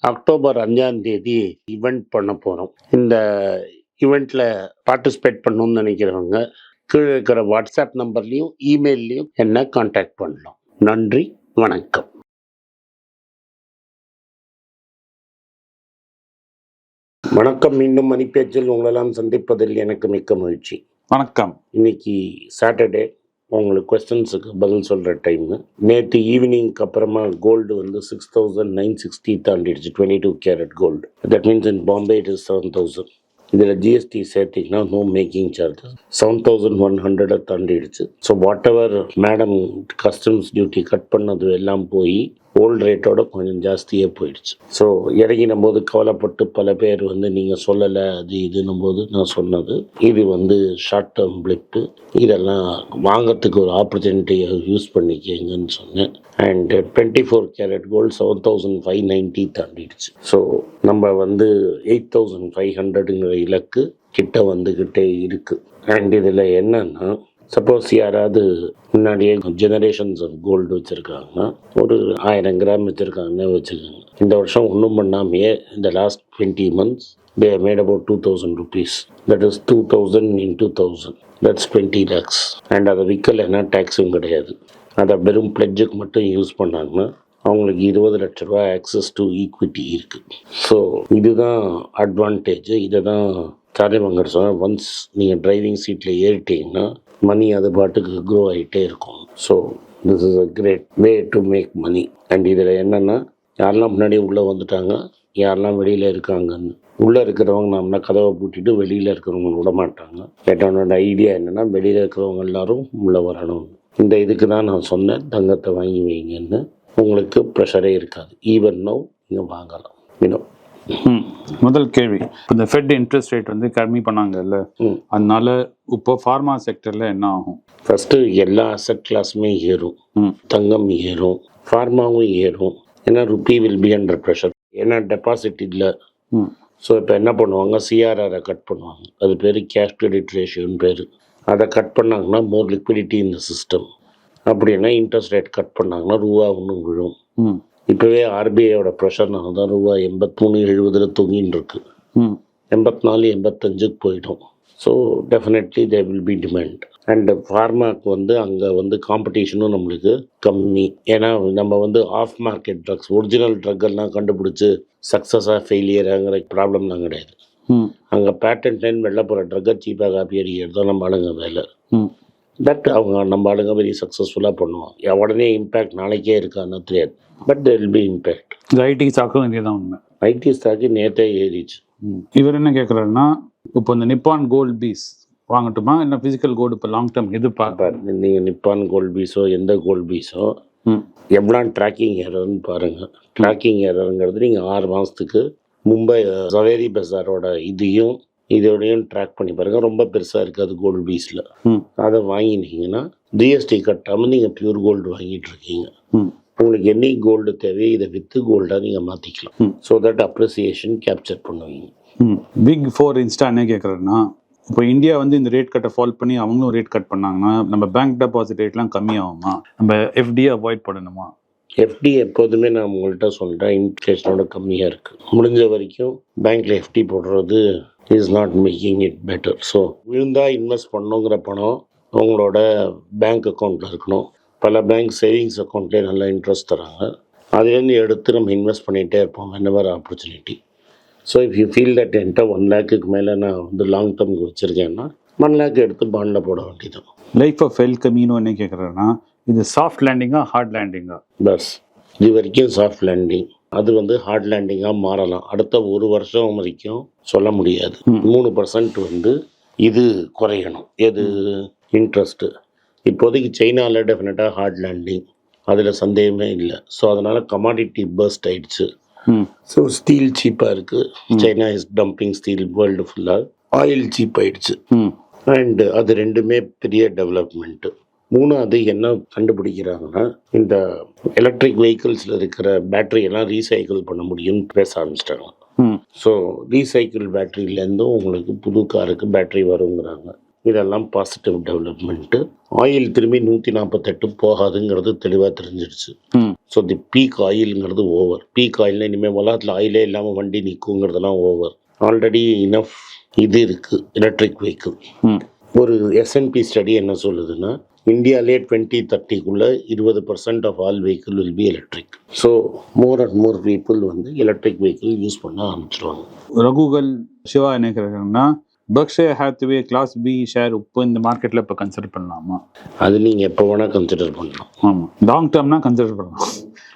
October அஞ்சாம் தேதி event பண்ண போகிறோம் இந்த ஈவெண்ட்டில் பார்ட்டிசிபேட் பண்ணணும்னு நினைக்கிறவங்க கீழே இருக்கிற வாட்ஸ்அப் நம்பர்லேயும் இமெயில்லையும் என்ன காண்டாக்ட் பண்ணலாம். நன்றி வணக்கம். வணக்கம் மீண்டும் மணிப்பேச்சில் உங்களெல்லாம் சந்திப்பதில் எனக்கு மிக்க மகிழ்ச்சி. வணக்கம். இன்னைக்கு சாட்டர்டே உங்களுக்கு கொஸ்டின்ஸுக்கு பதில் சொல்கிற டைமு நேற்று ஈவினிங்க்கு அப்புறமா கோல்டு வந்து six thousand nine sixty தாண்டிடுச்சு twenty two carat gold that means in Bombay it is seven thousand இதில் ஜிஎஸ்டி சேர்த்திங்கன்னா no making charges seven thousand one ஹண்ட்ரடை தாண்டிடுச்சு. So whatever madam customs duty cut பண்ணது எல்லாம் போய் old ரேட்டோட கொஞ்சம் ஜாஸ்தியே போயிடுச்சு. So இறங்கின போது கவலைப்பட்டு பல பேர் வந்து நீங்கள் சொல்லலை அது இதுன்னும் போது நான் சொன்னது. இது வந்து ஷார்ட் டேர்ம் பிளிப்பு இதெல்லாம் வாங்கிறதுக்கு ஒரு ஆப்பர்ச்சுனிட்டியை யூஸ் பண்ணிக்கங்கன்னு சொன்னேன். And twenty four carat gold seven thousand five ninety தாண்டிடுச்சு. So நம்ம வந்து எயிட் தௌசண்ட் ஃபைவ் ஹண்ட்ரடுங்கிற இலக்கு கிட்ட வந்துக்கிட்டே இருக்குது அண்ட் இதில் என்னன்னா சப்போஸ் யாராவது முன்னாடியே ஜெனரேஷன்ஸ் ஆஃப் கோல்டு வச்சுருக்காங்கன்னா ஒரு ஆயிரம் கிராம் வச்சுருக்காங்கன்னு வச்சுக்கோங்க. இந்த வருஷம் ஒன்றும் பண்ணாமையே இந்த last twenty months they made about two thousand rupees that is two thousand in two thousand that's twenty lakhs and அதை விற்கலைன்னா டேக்ஸும் கிடையாது. அதை வெறும் பிளட்ஜுக்கு மட்டும் யூஸ் பண்ணாங்கன்னா அவங்களுக்கு இருபது லட்ச ரூபா ஆக்சஸ் டு ஈக்விட்டி இருக்குது ஸோ இதுதான் அட்வான்டேஜ் இதை தான் சாரியமங்கர் சொன்னால் ஒன்ஸ் நீங்கள் டிரைவிங் சீட்டில் ஏறிட்டீங்கன்னா மணி அது பாட்டுக்கு க்ரோ ஆகிட்டே இருக்கும். So this is a great way to make money and இதில் என்னென்னா யாரெல்லாம் முன்னாடி உள்ளே வந்துட்டாங்க யாரெல்லாம் வெளியில் இருக்காங்கன்னு. உள்ளே இருக்கிறவங்க நம்மள கதவை பூட்டிட்டு வெளியில் இருக்கிறவங்க விட மாட்டாங்க. என்னோட ஐடியா என்னென்னா வெளியில் இருக்கிறவங்க எல்லாரும் உள்ளே வரணும். இந்த இதுக்கு தான் நான் சொன்னேன் தங்கத்தை வாங்கி வைங்கன்னு. உங்களுக்கு ப்ரெஷரே இருக்காது. ஈவன் நோ நீங்கள் வாங்கலாம். இன்னும் முதல் கேள்வி. இந்த ஃபெட் இன்ட்ரெஸ்ட் ரேட் வந்து கம்மி பண்ணாங்கல்ல. ம். அதனால இப்போ ஃபார்மா செக்டர்ல என்ன ஆகும்? ஃபஸ்ட்டு எல்லா அசட் கிளாஸுமே ஏறும். தங்கம் ஏறும். ஃபார்மாவும் ஏறும். ஏன்னா rupee will be under pressure ஏன்னா டெபாசிட் இல்லை. ஸோ இப்போ என்ன பண்ணுவாங்க? சிஆர்ஆரை கட் பண்ணுவாங்க. அது பேர் கேஷ் கிரெடிட் ரேஷியோன்னு பேர். அதை கட் பண்ணாங்கன்னா மோர் லிக்விடிட்டி இந்த சிஸ்டம் அப்படின்னா இன்ட்ரெஸ்ட் ரேட் கட் பண்ணாங்கன்னா ரூபா ஒன்றும் விழும். இப்போவே ஆர்பிஐயோட ப்ரெஷர்னால தான் ரூபா எண்பத்மூணு எழுபதில் தொங்கின்னு இருக்கு. எண்பத்தி நாலு எண்பத்தஞ்சுக்கு போயிடும் so definitely they will be demand and ஃபார்மாக்கு வந்து அங்கே வந்து காம்படிஷனும் நம்மளுக்கு கம்மி. ஏன்னா நம்ம வந்து off market drugs original drug எல்லாம் கண்டுபிடிச்சி சக்ஸஸாக ஃபெயிலியராங்கிற ப்ராப்ளம்லாம் கிடையாது. அங்கே பேட்டன் லைன் வெளில போகிற ட்ரக்கை சீப்பாக காப்பி அடிக்கிறது தான் நம்ம ஆளுங்க வேலை. பட் அவங்க நம்ம ஆளுங்க வெரி சக்ஸஸ்ஃபுல்லாக பண்ணுவாங்க. உடனே இம்பேக்ட் நாளைக்கே இருக்கான்னு தெரியாது. But there will be impact இந்த ஐடி ஸ்டாக்கும் இதேதான் உண்மை. ஐடி ஸ்டாக்கு நேற்றே ஏறிச்சு. இவர் என்ன கேட்குறாருன்னா இப்போ இந்த நிப்பான் கோல்ட் பீஸ் வாங்கட்டுமா? இல்லை பிசிக்கல் கோல்டு இப்போ லாங் டேர்ம் எது பாரு பார்க்க நீங்கள் நிப்பான் கோல்ட் பீஸோ எந்த கோல்ட் பீஸோ. எவ்வளோ ட்ராக்கிங் எரர்னு பாருங்கள் ட்ராக்கிங் எரருங்கிறது நீங்கள் ஆறு மாதத்துக்கு மும்பை சவேரி பஜாரோட இதையும் இதோடையும் ட்ராக் பண்ணி பாருங்கள் ரொம்ப பெருசாக இருக்காது கோல்டு பீஸில். அதை வாங்கினீங்கன்னா ஜிஎஸ்டி கட்டாமல் நீங்கள் பியூர் கோல்டு வாங்கிட்டு இருக்கீங்க. உங்களுக்கு என்னைக்கு கோல்டு தேவையோ இதை வித்து கோல்டாக நீங்கள் மாற்றிக்கலாம். ஸோ தட் அப்ரிசியேஷன் கேப்சர் பண்ணுவீங்க. பிக் ஃபோர் இன்ஸ்டா என்ன கேட்குறாருன்னா இப்போ இந்தியா வந்து இந்த ரேட் கட்டை ஃபால் பண்ணி அவங்களும் ரேட் கட் பண்ணாங்கன்னா நம்ம பேங்க் டெபாசிட் ரேட்லாம் கம்மியாகுமா? நம்ம எஃப்டியை அவாய்ட் பண்ணணுமா? எஃப்டி எப்போதுமே நான் உங்கள்கிட்ட சொல்கிறேன் இன்ஃப்ளேஷனோட கம்மியாக இருக்குது முடிஞ்ச வரைக்கும் பேங்க்கில் எஃப்டி போடுறது is not making it better so விழுந்தா இன்வெஸ்ட் பண்ணோங்கிற பணம் உங்களோட பேங்க் அக்கௌண்ட்டில் இருக்கணும். பல பேங்க் சேவிங்ஸ் அக்கௌண்ட்லேயே நல்லா இன்ட்ரெஸ்ட் தராங்க. அதுலேருந்து எடுத்து நம்ம இன்வெஸ்ட் பண்ணிகிட்டே இருப்போம். Whenever opportunity so if you feel that என்கிட்ட ஒன் லேக்குக்கு மேலே நான் வந்து லாங் டேர்முக்கு வச்சுருக்கேன்னா ஒன் லேக் எடுத்து பாண்டில் போட வேண்டியது. லைஃப் ஆஃப் எல் கமினோ என்ன கேட்குறாருன்னா இது சாஃப்ட் லேண்டிங்கா ஹார்ட் லேண்டிங்கா பஸ் இது வரைக்கும் சாஃப்ட் லேண்டிங் அது வந்து ஹார்ட் லேண்டிங்காக மாறலாம். அடுத்த ஒரு வருஷம் வரைக்கும் சொல்ல முடியாது. மூணு பர்சன்ட் வந்து இது குறையணும். எது? இன்ட்ரெஸ்ட்டு இப்போதைக்கு சைனாவில் டெஃபினட்டாக ஹார்ட் லேண்டிங் அதில் சந்தேகமே இல்லை. ஸோ அதனால் கமாடிட்டி பர்ஸ்ட் ஆயிடுச்சு. ஸோ ஸ்டீல் சீப்பாக இருக்குது China is dumping steel world ஃபுல்லாக ஆயில் சீப் ஆயிடுச்சு. அண்ட் அது ரெண்டுமே பெரிய டெவலப்மெண்ட்டு மூணாவது என்ன கண்டுபிடிக்கிறாங்கன்னா இந்த எலக்ட்ரிக் வெஹிக்கிள்ஸில் இருக்கிற பேட்டரி எல்லாம் ரீசைக்கிள் பண்ண முடியும்னு பேச ஆரம்பிச்சிட்டாங்க. ம். ஸோ ரீசைக்கிள் பேட்டரியிலேருந்தும் உங்களுக்கு புது காருக்கு பேட்டரி வருங்கிறாங்க. இதெல்லாம் பாசிட்டிவ் டெவலப்மெண்ட்டு ஆயில் திரும்பி நூற்றி நாற்பத்தெட்டு போகாதுங்கிறது தெளிவாக தெரிஞ்சிடுச்சு ஸோ தி பீக் ஆயிலுங்கிறது ஓவர் பீக் ஆயில்னா இனிமேல் உலகத்தில் ஆயிலே இல்லாமல் வண்டி நிற்குங்கிறதெல்லாம் ஓவர் ஆல்ரெடி இனஃப் இது இருக்குது எலக்ட்ரிக் வெஹிக்கிள் ஒரு எஸ்என்பி ஸ்டடி என்ன சொல்லுதுன்னா இந்தியாவிலே டுவெண்ட்டி தேர்ட்டிக்குள்ளே இருபது percent of all vehicle will be electric so more and more people வந்து எலக்ட்ரிக் வெஹிக்கிள் யூஸ் பண்ண ஆரம்பிச்சிருவாங்க. ரகுகல் சிவா என்ன கேட்குறாங்கன்னா Berkshire Hathaway class B share உப்பு இந்த மார்க்கெட்டில் இப்போ கன்சிடர் பண்ணலாமா? அது நீங்கள் எப்போ வேணால் கன்சிடர் பண்ணலாம். ஆமாம் லாங் டேர்ம்னா கன்சிடர் பண்ணலாம்.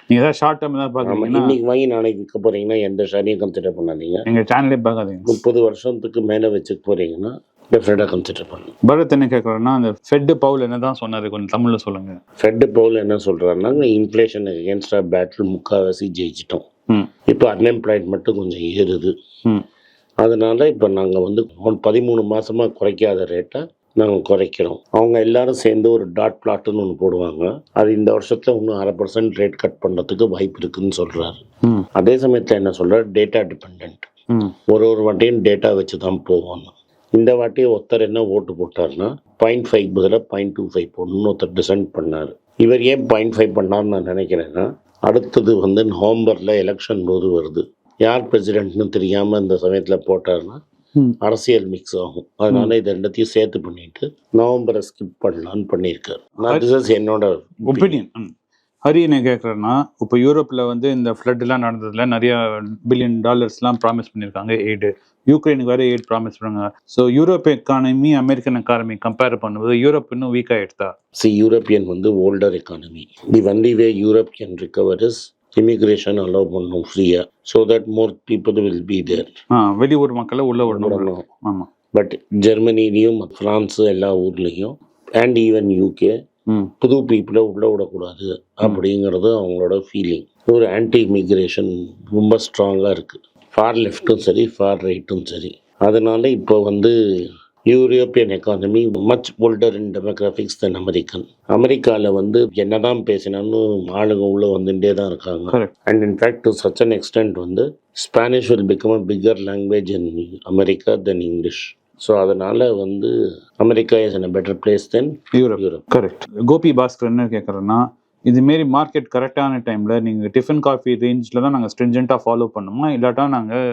நீங்கள் ஏதாவது ஷார்ட் டேர்ம் ஏதாவது பார்க்குறீங்கன்னா இன்னைக்கு வாங்கி நாளைக்கு விற்க போகிறீங்கன்னா எந்த ஷேரையும் கன்சிடர் பண்ணாதீங்க. எங்கள் சேனலே பார்க்காதீங்க முப்பது வருஷத்துக்கு மேலே வச்சுக்க போகிறீங்கன்னா டெஃபினட்டாக கன்சிடர் பண்ணலாம் பரத் என்ன கேட்குறேன்னா அந்த ஃபெட் பவுல் என்ன தான் சொன்னார் கொஞ்சம் தமிழில் சொல்லுங்க. ஃபெட் பவுல் என்ன சொல்கிறாருன்னா இன்ஃப்ளேஷன் அகேன்ஸ்டாக பேட்டில் முக்கால்வாசி ஜெயிச்சிட்டோம். இப்போ அன்எம்ப்ளாய்ட் மட்டும் கொஞ்சம் ஏறுது. அதனால இப்போ நாங்கள் வந்து பதிமூணு மாசமாக குறைக்காத ரேட்டை நாங்கள் குறைக்கிறோம். அவங்க எல்லாரும் சேர்ந்து ஒரு டாட் பிளாட்னு ஒன்று போடுவாங்க. அது இந்த வருஷத்தில் இன்னும் அரை பர்சன்ட் ரேட் கட் பண்ணுறதுக்கு வாய்ப்பு இருக்குன்னு சொல்கிறாரு அதே சமயத்தில் என்ன சொல்கிறார் டேட்டா டிபெண்ட் ஒரு ஒரு வாட்டியும் டேட்டா வச்சு தான் போவோம் இந்த வாட்டி ஒருத்தர் என்ன ஓட்டு போட்டார்னா பாயிண்ட் ஃபைவ் பதிலாக பாயிண்ட் டூ ஃபைவ் போடணும்னு ஒருத்தர் டிசைன் பண்ணார். இவர் ஏன் பாயிண்ட் ஃபைவ் பண்ணார்னு நான் நினைக்கிறேன்னா அடுத்தது வந்து நவம்பரில் எலெக்ஷன் போது வருது. யார் பிரசிடென்ட்னு தெரியாமல் இந்த சமயத்தில் போட்டார்னா அரசியல் மிக்ஸ் ஆகும். அதனால இது ரெண்டத்தையும் சேர்த்து பண்ணிட்டு நவம்பரை ஸ்கிப் பண்ணலான்னு பண்ணியிருக்காரு. என்னோட ஒப்பீனியன் ஹரி என்ன கேட்குறேன்னா இப்போ யூரோப்பில் வந்து இந்த ஃப்ளட்லாம் நடந்ததுல நிறைய பில்லியன் டாலர்ஸ்லாம் ப்ராமிஸ் பண்ணியிருக்காங்க எய்டு யூக்ரைனுக்கு வேறு எய்ட் ப்ராமிஸ் பண்ணாங்க so Europe economy American economy compare பண்ணும்போது யூரோப் இன்னும் வீக் ஆகிடுதா சி யூரோப்பியன் வந்து older economy the only way Europe can recover is immigration allow பண்ணும் ஃப்ரீயாக so that more people will be there ah வெளியூர் மக்களை உள்ள விடணும் ஆமாம் பட் ஜெர்மனிலையும் ஃப்ரான்ஸு எல்லா ஊர்லேயும் அண்ட் ஈவன் யூகே புது பீப்புளை உள்ள விடக்கூடாது அப்படிங்கிறது அவங்களோட ஃபீலிங் ஒரு ஆன்டி இமிக்ரேஷன் ரொம்ப ஸ்ட்ராங்காக இருக்குது ஃபார் லெஃப்ட்டும் சரி ஃபார் ரைட்டும் சரி. அதனால இப்போ வந்து European economy much older in demographics than American அமெரிக்காவில் வந்து என்னதான் பேசினாலும் ஆளுங்க உள்ளே வந்துட்டே தான் இருக்காங்க. And in fact to such an extent வந்து Spanish will become a bigger language in America than English so அதனால் வந்து America is in a better place than Europe Europe correct Gopi Bhaskar என்ன கேட்குறேன்னா இதுமாரி மார்க்கெட் கரெக்டான டைமில் நீங்கள் tiffin coffee ரேஞ்சில் தான் நாங்கள் ஸ்ட்ரிஞ்சண்ட்டாக ஃபாலோ பண்ணுமா? இல்லாட்டா நாங்கள்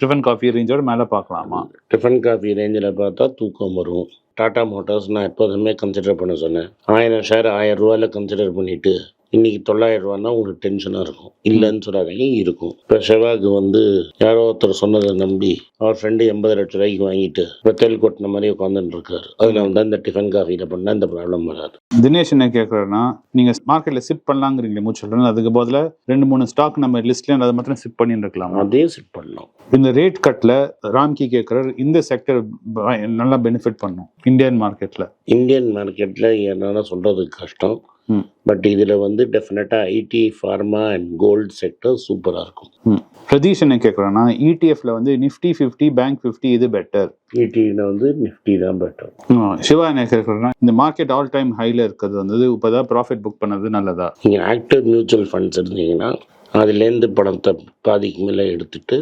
டிஃபன் காஃபி ரேஞ்சோட மேலே பார்க்கலாமா டிஃபன் காஃபி ரேஞ்சில் பார்த்தா தூக்கம் வரும். டாடா மோட்டார்ஸ் நான் எப்போதுமே கன்சிடர் பண்ண சொன்னேன். ஆயிரம் ஷேர் ஆயிரம் ரூபாயில் கன்சிடர் பண்ணிவிட்டு இன்னைக்கு தொள்ளாயிரம் ரூபான்னா உங்களுக்கு டென்ஷனாக இருக்கும். இல்லைன்னு சொல்லாதீங்க இருக்கும். இப்போ செவாக்கு வந்து யாரோ ஒருத்தர் சொன்னதை நம்பி அவர் ஃப்ரெண்டு எண்பது லட்ச ரூபாய்க்கு வாங்கிட்டு வெத்தல் கொட்டின மாதிரி உட்காந்துட்டு இருக்காரு. அதனால தான் இந்த டிஃபன் காஃபியில் பண்ணால் இந்த ப்ராப்ளம் வராது. தினேஷ் என்ன கேட்குறேன்னா நீங்கள் மார்க்கெட்டில் சிப் பண்ணலாங்கிறீங்களே மூச்சு அதுக்கு பதிலா ரெண்டு மூணு ஸ்டாக் நம்ம லிஸ்ட்லேயே அதை மாத்திரம் சிப் பண்ணிட்டு இருக்கலாமா? அதையும் செட் பண்ணலாம் இந்த ரேட் கட்டில் ராம்கி கேட்குறாரு இந்த செக்டர் நல்லா பெனிஃபிட் பண்ணும் இந்தியன் மார்க்கெட்டில் இந்தியன் மார்க்கெட்டில் என்னென்ன சொல்கிறதுக்கு கஷ்டம். பட் இதில் வந்து டெஃபினட்டாக IT pharma and gold sector சூப்பராக இருக்கும். பிரதீஷ் என்ன கேட்குறேன்னா இடிஎஃப்ல வந்து நிஃப்டி ஃபிஃப்டி பேங்க் ஃபிஃப்டி இது பெட்டர் இடியில் வந்து நிஃப்டி தான் பெட்டர் சிவா என்ன கேட்குறேன்னா இந்த மார்க்கெட் ஆல் டைம் ஹைல இருக்கிறது வந்து இப்போ தான் ப்ராஃபிட் புக் பண்ணது நல்லதா? நீங்கள் ஆக்டிவ் மியூச்சுவல் ஃபண்ட்ஸ் இருந்தீங்கன்னா அதுலேருந்து பணத்தை பாதிக்கு மேலே எடுத்துட்டு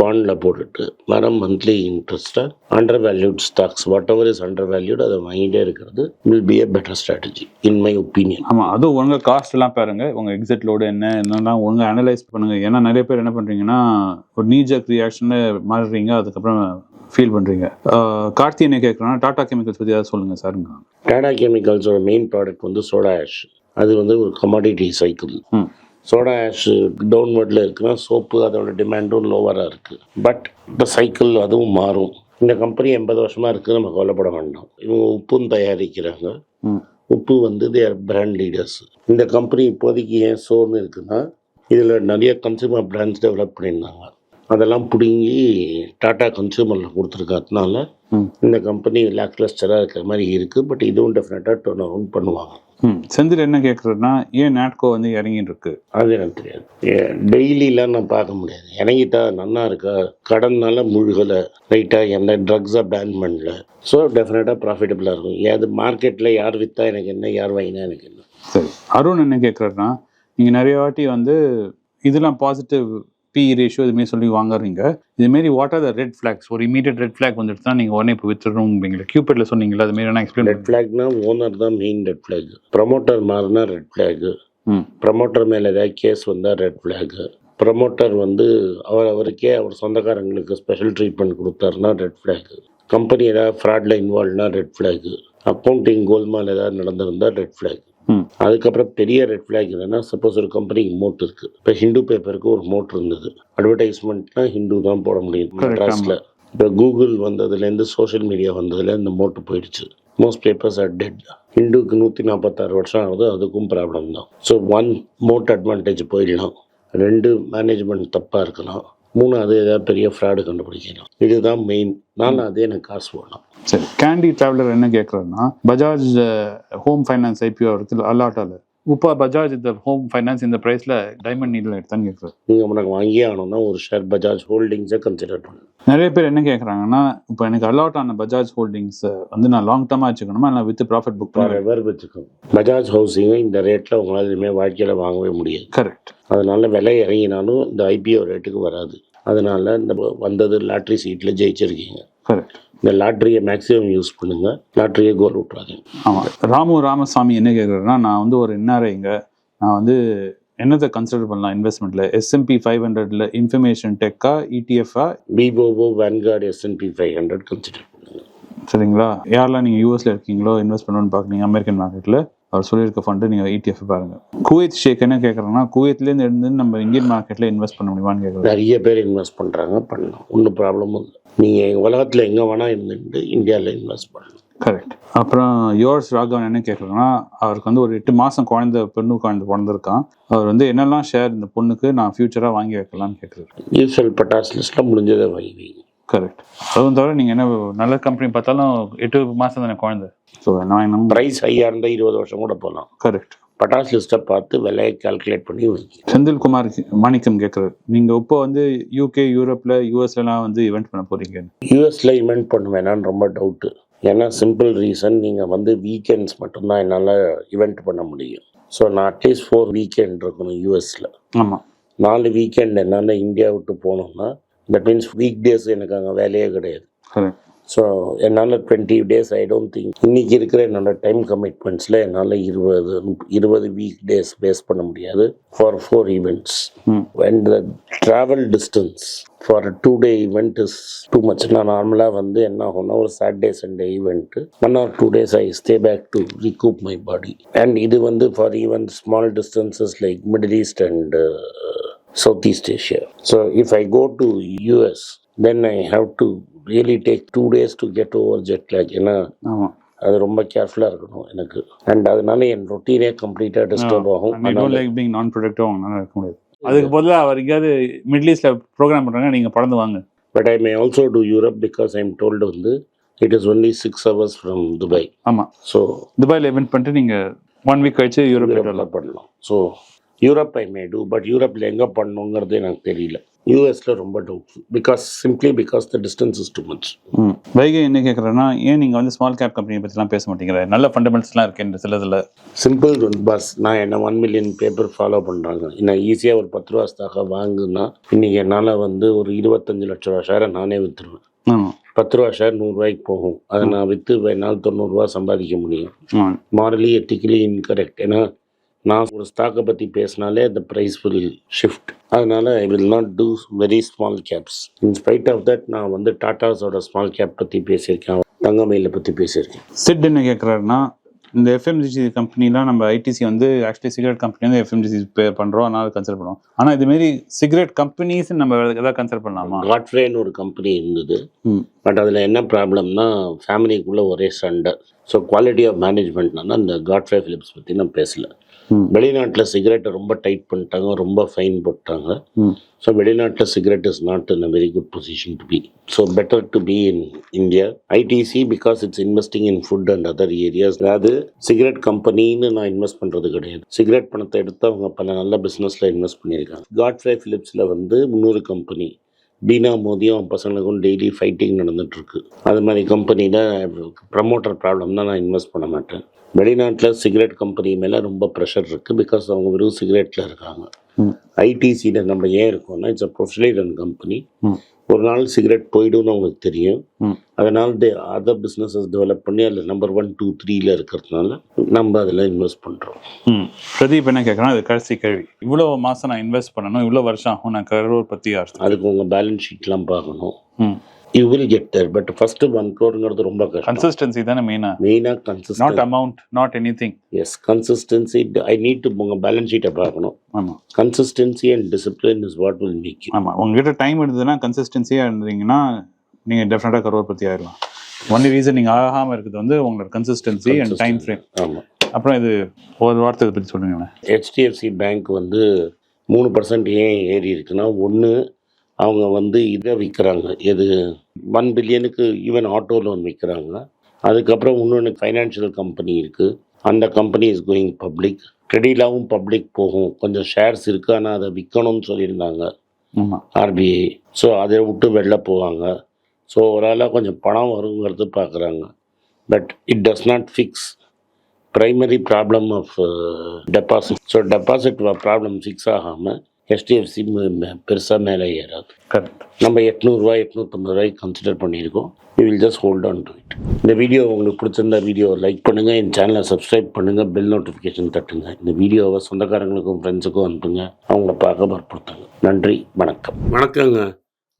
பாண்டில் போட்டுட்டு வர monthly இன்ட்ரெஸ்ட்டை undervalued stocks whatever is undervalued அதை வாங்கிட்டே இருக்கிறது will be a better strategy in my opinion ஆமா அதுவும் உங்க காஸ்ட் எல்லாம் பாருங்க உங்க எக்ஸிட் லோடு என்ன என்னெல்லாம் ஒழுங்கா அனலைஸ் பண்ணுங்க. ஏன்னா நிறைய பேர் என்ன பண்றீங்கன்னா ஒரு நீஜக் ரியாக்ஷன் மாறுறீங்க அதுக்கப்புறம் ஃபீல் பண்றீங்க. ஆஹ் கார்த்தி என்ன கேட்குறேன்னா டாடா கெமிக்கல்ஸ் பத்தி ஏதாவது சொல்லுங்க சாருங்க டாடா கெமிக்கல்ஸோட மெயின் ப்ராடக்ட் வந்து சோடா ஆஷ். அது வந்து ஒரு கமாடிட்டி சைக்கிள் சோடா ஆஷ் டவுன்வர்டில் இருக்குன்னா சோப்பு அதோட டிமாண்டும் லோவராக இருக்குது பட் இந்த சைக்கிள் அதுவும் மாறும். இந்த கம்பெனி எண்பது வருஷமாக இருக்குது நம்ம கவலைப்பட வேண்டாம். இவங்க உப்பும் தயாரிக்கிறாங்க. உப்பு வந்து தேர் பிராண்ட் லீடர்ஸ் இந்த கம்பெனி இப்போதைக்கு ஏன் சோர்னு இருக்குன்னா இதில் நிறைய கன்சூமர் பிராண்ட்ஸ் டெவலப் பண்ணியிருந்தாங்க. அதெல்லாம் பிடுங்கி டாடா கன்சூமரில் கொடுத்துருக்கறதுனால. இந்த கம்பெனி லேக் கிளஸ்டராக இருக்கிற மாதிரி இருக்குது பட் இதுவும் டெஃபினட்டாக டர்ன் அரவுண்ட் பண்ணுவாங்க. செந்தில் என்ன கேட்குறதுனா ஏன் நாட்கோ வந்து இறங்கிட்டு இருக்கு அது எனக்கு தெரியாது. டெய்லிலாம் நான் பார்க்க முடியாது. இறங்கிட்டா நன்னா இருக்கா? கடன்னால முழுகலை. ரைட்டாக எந்த ட்ரக்ஸை பேன் பண்ணல. ஸோ டெஃபினட்டாக ப்ராஃபிட்டபுளாக இருக்கும். ஏது மார்க்கெட்டில் யார் விற்றா எனக்கு என்ன யார் வாங்கினா எனக்கு என்ன? சரி. அருண் என்ன கேட்குறாருன்னா நீங்கள் நிறைய வாட்டி வந்து இதெல்லாம் பாசிட்டிவ் பி ரேஷியோ இதுமாரி சொல்லி வாங்குறீங்க. இதுமாரி what are the red flags ஒரு இமீடியட் ரெட் ஃபிளாக் வந்துட்டு தான் நீங்கள் உடனே இப்போ வித்துடுறோம்பீங்களா கியூபெட்டில் சொன்னீங்களா அது மாரி நான் எக்ஸ்பிளைன் ரெட் ஃப்ளாக்னா ஓனர் தான் மெயின் ரெட் ஃப்ளாக் ப்ரமோட்டர் மாறினா ரெட் ஃப்ளாகு ப்ரமோட்டர் மேலே ஏதாவது கேஸ் வந்தால் ரெட் ஃப்ளாகு ப்ரமோட்டர் வந்து அவர் அவருக்கே அவர் சொந்தக்காரங்களுக்கு ஸ்பெஷல் ட்ரீட்மெண்ட் கொடுத்தாருன்னா ரெட் ஃப்ளாகு கம்பெனி ஏதாவது ஃப்ராடில் இன்வால்வ்னா ரெட் ஃப்ளாகு அக்கௌண்டிங் கோல்மால் ஏதாவது நடந்திருந்தால் ரெட் ஃப்ளாக் அதுக்கப்புறம் பெரிய ரெட் ஃப்ளாக் என்னன்னா சப்போஸ் ஒரு கம்பெனிக்கு மோட் இருக்கு. இப்போ ஹிந்து பேப்பருக்கு ஒரு மோட் இருந்தது. அட்வர்டைஸ்மெண்ட்னா ஹிந்து தான் போட முடியும். மெட்ராஸில் இப்போ கூகுள் வந்ததுலேருந்து சோஷியல் மீடியா வந்ததுல இந்த மோட்டு போயிடுச்சு. மோஸ்ட் பேப்பர்ஸ் ஆர் டெட் ஹிந்துக்கு நூற்றி நாற்பத்தாறு வருஷம் ஆகுது அதுக்கும் ப்ராப்ளம் தான். ஸோ ஒன் மோட் அட்வான்டேஜ் போயிடலாம். ரெண்டு மேனேஜ்மெண்ட் தப்பாக இருக்கலாம். மூணாவது ஏதாவது பெரிய ஃப்ராடு கண்டுபிடிச்சிடலாம். இதுதான் மெயின் நான் அதே எனக்கு காசு போடலாம். சரி கேண்டி டிராவலர் என்ன கேட்குறாருன்னா பஜாஜ் ஹோம் ஃபைனான்ஸ் ஐபிஓ இருக்குது அல்லாட்டாவில் இப்போ பஜாஜ் இந்த ஹோம் ஃபைனான்ஸ் இந்த ப்ரைஸில் டைமண்ட் நீடில் எடுத்தான்னு கேட்குறாரு. நீங்கள் உனக்கு வாங்கியே ஆகணும்னா ஒரு ஷேர் பஜாஜ் ஹோல்டிங்ஸை கன்சிடர் பண்ணு. நிறைய பேர் என்ன கேட்குறாங்கன்னா இப்போ எனக்கு அலாட் ஆன பஜாஜ் ஹோல்டிங்ஸ் வந்து நான் லாங் டர்மாக வச்சுக்கணுமா? இல்லை வித் ப்ராஃபிட் புக் எவர் வச்சுக்கோங்க பஜாஜ் ஹவுசிங்கை இந்த ரேட்டில் உங்களால் இனிமேல் வாழ்க்கையில் வாங்கவே முடியாது. கரெக்ட் அதனால விலை இறங்கினாலும் இந்த ஐபிஓ ரேட்டுக்கு வராது. அதனால இந்த வந்தது லாட்ரி சீட்டில் ஜெயிச்சிருக்கீங்க. கரெக்ட் இந்த லாட்ரியை மேக்ஸிமம் யூஸ் பண்ணுங்க. லாட்ரியை கோல் விட்றாதீங்க ஆமாம் ராமு ராமசாமி என்ன கேட்குறாருன்னா நான் வந்து ஒரு என்ஆர்ஐங்க நான் வந்து என்னத்தை கன்சிடர் பண்ணலாம் இன்வெஸ்ட்மெண்ட்டில் எஸ்எம்பி ஃபைவ் ஹண்ட்ரட்ல இன்ஃபர்மேஷன் டெக்கா இடிஎஃப்ஆ பிபோவோ Vanguard S&P five hundred consider பண்ணுங்க. சரிங்களா? யாரெல்லாம் நீங்கள் யூஎஸ்ல இருக்கீங்களோ இன்வெஸ்ட் பண்ணணும்னு பார்க்குறீங்க அமெரிக்கன் மார்க்கெட்டில் அவர் சொல்லியிருக்க ஃபண்டு நீங்கள் இடிஎஃப் பாருங்க. குவைத் ஷேக் என்ன கேட்குறாங்கன்னா குவைத்லேருந்து இருந்து நம்ம இந்தியன் மார்க்கெட்டில் இன்வெஸ்ட் பண்ண முடியுமான்னு கேட்குறாரு நிறைய பேர் இன்வெஸ்ட் பண்ணுறாங்க பண்ணலாம். ஒன்றும் ப்ராப்ளமும் இல்லை. நீங்கள் உலகத்தில் எங்கே வேணால் இருந்துட்டு இந்தியாவில் இன்வெஸ்ட் பண்ணலாம். கரெக்ட் அப்புறம் யோர்ஸ் ராகவன் என்ன கேட்குறாங்கன்னா அவருக்கு வந்து ஒரு எட்டு மாதம் குழந்தை பெண்ணு குழந்தை பிறந்திருக்கான். அவர் வந்து என்னெல்லாம் ஷேர் இந்த பொண்ணுக்கு நான் ஃபியூச்சராக வாங்கி வைக்கலாம்னு கேட்குறாரு யூஸ்வல் பட்டாஸ் லிஸ்ட்டில் முடிஞ்சதை வாங்கி கரெக்ட் அதுவும் தவிர நீங்கள் என்ன நல்ல கம்பெனி பார்த்தாலும் எட்டு மாதம் தானே குழந்தை? ஸோ நான் என்ன ப்ரைஸ் ஹையாக இருந்தால் இருபது வருஷம் கூட போகலாம் கரெக்ட் பட்டாஸ் லிஸ்ட்டை பார்த்து விலையை கால்குலேட் பண்ணி செந்தில்குமார் மாணிக்கம் கேட்குறாரு நீங்கள் இப்போ வந்து யூகே யூரோப்பில் யூஎஸ்லலாம் வந்து இவெண்ட் பண்ண போறீங்க யூஎஸில் இமெண்ட் பண்ண வேணான்னு ரொம்ப டவுட்டு ஏன்னா சிம்பிள் ரீசன் நீங்கள் வந்து வீக்கெண்ட்ஸ் மட்டும்தான் என்னால் இவெண்ட் பண்ண முடியும். ஸோ நான் அட்லீஸ்ட் ஃபோர் வீக்கெண்ட் இருக்கணும் யூஎஸில் ஆமாம் நாலு வீக்கெண்ட் என்னால் இந்தியா விட்டு போகணும்னா தட் மீன்ஸ் வீக் டேஸ் எனக்கு அங்கே வேலையே கிடையாது. ஸோ என்னால் twenty days I don't think இன்னைக்கு இருக்கிற என்னோட டைம் கமிட்மெண்ட்ஸில் என்னால் இருபது இருபது வீக் டேஸ் பேஸ் பண்ண முடியாது for four events and the travel distance for two day event is too much நான் நார்மலாக வந்து என்ன ஆகும்னா ஒரு Saturday Sunday event one or two days I stay back to recoup my body and இது வந்து for even small distances like Middle East and East Asia so if I go to US then I have to really take two days to get over jet lag ஏன்னா ஆமாம் அது ரொம்ப கேர்ஃபுல்லாக இருக்கணும் எனக்கு. And அதனால என் ரொட்டீனே கம்ப்ளீட்டாக டிஸ்டர்ப் ஆகும். I don't like being non productive அவங்களால இருக்க முடியாது. அதுக்கு பதிலாக அவர் எங்கேயாவது மிடில் ஈஸ்டில் ப்ரோக்ராம் பண்ணுறாங்க நீங்கள் பறந்து வாங்க. But I may also do Europe because I am told வந்து it is only six hours from Dubai ஆமாம் ஸோ துபாயில் இவெண்ட் பண்ணிட்டு நீங்கள் ஒன் வீக் கழிச்சு யூரோப் பண்ணலாம். So Europe I may do but யூரோப்பில் எங்கே பண்ணணுங்கிறது எனக்கு தெரியல. யூஎஸில் ரொம்ப doubt because simply because the distance is too much Vaigai என்ன கேட்குறேன்னா ஏன் நீங்கள் வந்து ஸ்மால் கேப் கம்பெனியை பற்றிலாம் பேச மாட்டேங்கிற நல்ல ஃபண்டமெண்ட்ஸ்லாம் இருக்கு சிலதில் சிம்பிள் பஸ் நான் என்ன ஒன் மில்லியன் பேப்பர் ஃபாலோ பண்ணுறாங்க நான் ஈஸியாக ஒரு பத்து ரூபா ஸ்டாக்காக வாங்குனா இன்றைக்கி என்னால் வந்து ஒரு இருபத்தஞ்சு லட்ச ரூபா ஷேரை நானே விற்றுருவேன் பத்து ரூபா ஷேர் நூறுரூவாய்க்கு போகும். அதை நான் விற்று வேணால் தொண்ணூறுரூவா சம்பாதிக்க முடியும். மாரலி எத்திக்கலி இன்கரெக்ட் ஏன்னா நான் ஒரு ஸ்டாக்கை பற்றி பேசினாலே the ப்ரைஸ் வில் ஷிஃப்ட் அதனால I will not do very small caps in spite of that நான் வந்து டாட்டாஸோட ஸ்மால் கேப் பற்றி பேசியிருக்கேன். தங்கமயில பற்றி பேசியிருக்கேன். சிட் என்ன கேட்குறாருன்னா இந்த எஃப்எம்ஜிசி கம்பெனிலாம் நம்ம ஐடிசி வந்து ஆக்சுவலி சிகரெட் கம்பெனி வந்து எஃப்எம்ஜிசி பே பண்ணுறோம் அதனால கன்சிடர் பண்ணுவோம். ஆனால் இதுமாரி சிகரெட் கம்பெனிஸ் நம்ம எதாவது கன்சிடர் பண்ணலாமா? காட்ஃப்ரேன்னு ஒரு கம்பெனி இருந்தது. பட் அதில் என்ன ப்ராப்ளம்னா ஃபேமிலிக்குள்ளே ஒரே சண்டை. ஸோ குவாலிட்டி ஆஃப் மேனேஜ்மெண்ட்னா இந்த காட்ஃப்ரே ஃபிலிப்ஸ் பற்றி நான் பேசல. வெளிநாட்டில் சிகரெட்டை ரொம்ப டைட் பண்ணிட்டாங்க ரொம்ப ஃபைன் போட்டாங்க. ஸோ வெளிநாட்டில் cigarette is not in a very good position to be so better to be in India ITC because it's investing in food and other areas அதாவது சிகரெட் கம்பெனின்னு நான் இன்வெஸ்ட் பண்ணுறது கிடையாது. சிகரெட் பணத்தை எடுத்து அவங்க பல நல்ல பிஸ்னஸில் இன்வெஸ்ட் பண்ணியிருக்காங்க. காட்ஃப்ரே ஃபிலிப்ஸில் வந்து முந்நூறு கம்பெனி பீனா மோதியும் அவன் பசங்களுக்கும் டெய்லி ஃபைட்டிங் நடந்துட்டுருக்கு அது மாதிரி கம்பெனியில் ப்ரமோட்டர் ப்ராப்ளம் தான் நான் இன்வெஸ்ட் பண்ண மாட்டேன். வெளிநாட்டில் சிகரெட் கம்பெனி மேலே ரொம்ப ப்ரெஷர் இருக்குது பிகாஸ் அவங்க வெறும் சிகரெட்டில் இருக்காங்க. ஐடிசியில் நம்ம ஏன் இருக்கோம்னா it's a professionally run company. ஒரு நாள் சிகரெட் போய்டும்னு அவங்களுக்கு தெரியும். அதனால் டே அதர் பிஸ்னஸஸ் டெவலப் பண்ணி அதில் நம்பர் ஒன் டூ த்ரீல இருக்கிறதுனால நம்ம அதில் இன்வெஸ்ட் பண்ணுறோம் பிரதீப் என்ன கேட்குறேன் அது கடைசி கேள்வி. இவ்வளோ மாதம் நான் இன்வெஸ்ட் பண்ணணும் இவ்வளோ வருஷம் ஆகும் நான் கரோர் பற்றி அதுக்கு உங்கள் பேலன்ஸ் ஷீட்லாம் பார்க்கணும். You will get there but first one க்ரோருங்கிறது ரொம்ப கன்சிஸ்டன்சி தானே மெயினாக not consistent amount not anything as consistency I need to உங்கள் பேலன்ஸ் ஷீட்டை பார்க்கணும். ஆமாம் consistency and discipline is what will make you ஆமாம் உங்ககிட்ட டைம் இருந்ததுன்னா கன்சிஸ்டன்சியாக இருந்தீங்கன்னா நீங்கள் டெஃபினட்டாக கரோர் பற்றி ஆயிடலாம் ஒன்லி ரீசன் நீங்கள் ஆகாமல் இருக்குது வந்து உங்களோட கன்சிஸ்டன்சி அண்ட் டைம் ஃப்ரேம் ஆமாம் அப்புறம் இது ஒரு வார்த்தை இதை பற்றி சொல்லுங்களேன் ஹெச்டிஎஃப்சி பேங்க் வந்து மூணு பர்சன்ட் ஏன் ஏறி இருக்குன்னா ஒன்று அவங்க வந்து இதை விற்கிறாங்க எது? ஒன் பில்லியனுக்கு ஈவன் ஆட்டோ லோன் விற்கிறாங்க அதுக்கப்புறம் இன்னொன்று ஃபைனான்ஷியல் கம்பெனி இருக்குது அந்த கம்பெனி இஸ் கோயிங் பப்ளிக் கிரெடிலாவும் பப்ளிக் போகும். கொஞ்சம் ஷேர்ஸ் இருக்குது ஆனால் அதை விற்கணும்னு சொல்லியிருந்தாங்க. ஆர்பிஐ ஸோ அதை விட்டு வெளில போவாங்க. ஸோ ஓரளவு கொஞ்சம் பணம் வருங்கிறது பார்க்குறாங்க but it does not fix primary problem of deposit so deposit problem fix ஆகாமல் ஹெச்டிஎஃப்சி பெருசாக மேலே ஏறாது. கரெக்ட் நம்ம எட்நூறுரூவா எட்நூற்றம்பது ரூபாய்க்கு கன்சிடர் பண்ணியிருக்கோம் we will just hold on to it இந்த வீடியோ உங்களுக்கு பிடிச்சிருந்தா வீடியோ லைக் பண்ணுங்கள் என் சேனலை சப்ஸ்கிரைப் பண்ணுங்கள் பெல் நோட்டிஃபிகேஷன் தட்டுங்க. இந்த வீடியோவை சொந்தக்காரங்களுக்கும் ஃப்ரெண்ட்ஸுக்கும் அனுப்புங்க. அவங்கள பார்க்க வற்புறுத்துங்க. நன்றி வணக்கம். வணக்கங்க.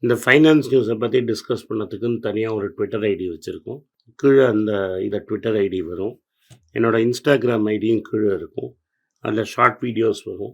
இந்த ஃபைனான்ஸ் நியூஸை பற்றி டிஸ்கஸ் பண்ணதுக்குன்னு தனியாக ஒரு ட்விட்டர் ஐடி வச்சுருக்கோம். கீழே அந்த இதை ட்விட்டர் ஐடி வரும். என்னோடய இன்ஸ்டாகிராம் ஐடியும் கீழே இருக்கும். அதில் ஷார்ட் வீடியோஸ் வரும்.